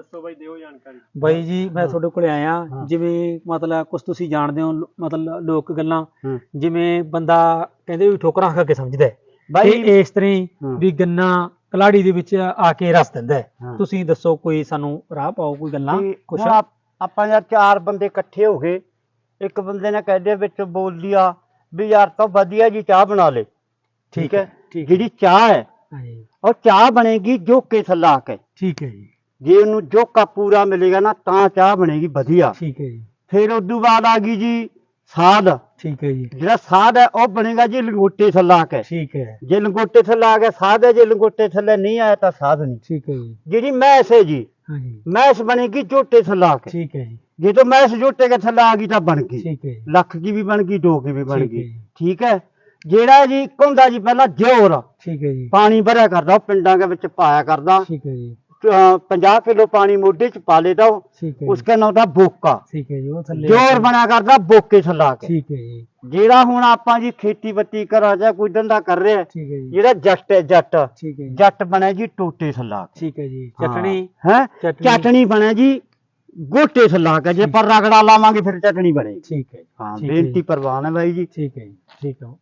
ਦੱਸੋ ਬਾਈ ਦਿਓ ਜਾਣਕਾਰੀ। ਬਾਈ ਜੀ ਮੈਂ ਤੁਹਾਡੇ ਕੋਲੇ ਆਇਆ। ਜਿਵੇਂ ਮਤਲਬ ਕੁਝ ਤੁਸੀਂ ਜਾਣਦੇ ਹੋ ਮਤਲਬ ਲੋਕ ਗੱਲਾਂ। ਜਿਵੇਂ ਬੰਦਾ ਕਹਿੰਦੇ ਵੀ ਠੋਕਰਾਂ ਖਾ ਕੇ ਸਮਝਦਾ ਹੈ। ਬਾਈ ਤੇ ਇਸ ਤਰ੍ਹਾਂ। ਵੀ ਗੰਨਾ ਕਲਾੜੀ ਦੇ ਵਿੱਚ ਆ ਕੇ ਰਸ ਦਿੰਦਾ ਹੈ। ਤੁਸੀਂ ਦੱਸੋ ਕੋਈ ਸਾਨੂੰ ਰਾਹ ਪਾਓ ਕੋਈ ਗੱਲਾਂ ਕੁਛ? ਆਪ- ਯਾਰ ਚਾਰ ਬੰਦੇ ਇਕੱਠੇ ਹੋ ਗਏ। ਇੱਕ ਬੰਦੇ ਨੇ ਕਹਿੰਦੇ ਵਿੱਚ ਬੋਲ ਲਿਆ ਵੀ ਯਾਰ ਤਾਂ ਵਧੀਆ ਜੀ ਚਾਹ ਬਣਾ ਲੈ। ਠੀਕ ਹੈ? ਜਿਹੜੀ ਚਾਹ ਹੈ ਹਾਂਜੀ। ਉਹ ਚਾਹ ਬਣੇਗੀ ਜੋਕੇ ਥੱਲਾ ਕੇ ਠੀਕ ਹੈ ਜੀ। ਜੇ ਉਹਨੂੰ ਜੋਕਾ ਪੂਰਾ ਮਿਲੇਗਾ ਨਾ ਤਾਂ ਚਾਹ ਬਣੇਗੀ ਵਧੀਆ। ਠੀਕ ਹੈ ਜੀ। ਫਿਰ ਉਦੋਂ ਬਾਅਦ ਆ ਗਈ ਜੀ ਸਾਧ। ਠੀਕ ਹੈ ਜੀ। ਜਿਹੜਾ ਸਾਧ ਹੈ ਉਹ ਬਣੇਗਾ ਜੀ ਲੰਗੋਟੇ ਥੱਲਾ ਕੇ। ਠੀਕ ਹੈ। ਜੇ ਲੰਗੋਟੇ ਥੱਲੇ ਆ ਗਿਆ ਸਾਧ ਹੈ ਜੇ ਲੰਗੋਟੇ ਥੱਲੇ ਨਹੀਂ ਆਇਆ ਤਾਂ ਸਾਧ ਨਹੀਂ। ਠੀਕ ਹੈ ਜੀ। ਜਿਹੜੀ ਮੈਸ ਹੈ ਜੀ ਹਾਂਜੀ। ਮੈਸ ਬਣੇਗੀ ਝੋਟੇ ਥੱਲਾ ਕੇ। ਠੀਕ ਹੈ ਜੀ। ਜੇ ਤਾਂ ਮੈਸ ਝੋਟੇ ਕੇ ਥੱਲੇ ਆ ਗਈ ਤਾਂ ਬਣ ਗਈ। ਠੀਕ ਹੈ ਲੱਖ ਕੀ ਵੀ ਬਣ ਗਈ ਦੋ ਕੀ ਵੀ ਬਣ ਗਈ। ਠੀਕ ਹੈ। ਜਿਹੜਾ ਜੀ ਹੁੰਦਾ ਜੀ ਪਹਿਲਾਂ ਜੋਰ। ਠੀਕ ਹੈ ਜੀ। ਪਾਣੀ ਭਰਿਆ ਕਰਦਾ ਉਹ ਪਿੰਡਾਂ ਦੇ ਵਿੱਚ ਪਾਇਆ ਕਰਦਾ। ਠੀਕ ਹੈ ਜੀ। 50 ਕਿਲੋ ਪਾਣੀ ਮੋਢੇ ਚ ਪਾ ਲੇਦਾ ਉਹ ਠੀਕ ਹੈ ਜੀ। ਉਸਕੇ ਦਾ ਬੋਕਾ। ਠੀਕ ਹੈ ਜੀ ਉਹ ਥੱਲੇ ਜੋਰ ਬਣਿਆ ਕਰਦਾ ਬੋਕੇ ਥੱਲਾ ਕੇ। ਠੀਕ ਹੈ ਜੀ। ਜਿਹੜਾ ਹੁਣ ਆਪਾਂ ਜੀ ਖੇਤੀ ਬੱਤੀ ਕਰਾ ਜਾਂ ਕੋਈ ਧੰਦਾ ਕਰ ਰਿਹਾ ਠੀਕ ਹੈ ਜੀ। ਜਿਹੜਾ ਜੱਟ ਹੈ ਜੱਟ। ਠੀਕ ਹੈ ਜੀ। ਜੱਟ ਬਣਿਆ ਜੀ ਟੋਟੇ ਥੱਲਾ ਕੇ। ਠੀਕ ਹੈ ਜੀ। ਚਟਣੀ? ਹੈ? ਚਟਣੀ। ਚਟਣੀ ਬਣਿਆ ਜੀ ਗੋਟੇ ਥੱਲਾ ਕੇ। ਜੇ ਪਰ ਰਗੜਾ ਲਾਵਾਂਗੇ ਫਿਰ ਚਟਣੀ ਬਣੇਗੀ। ਠੀਕ ਹੈ ਹੈ ਬੇਨਤੀ। ਪ੍ਰਵਾਨ ਹੈ ਬਾਈ ਜੀ। ਠੀਕ ਹੈ ਜੀ। ਠੀਕ ਹੈ।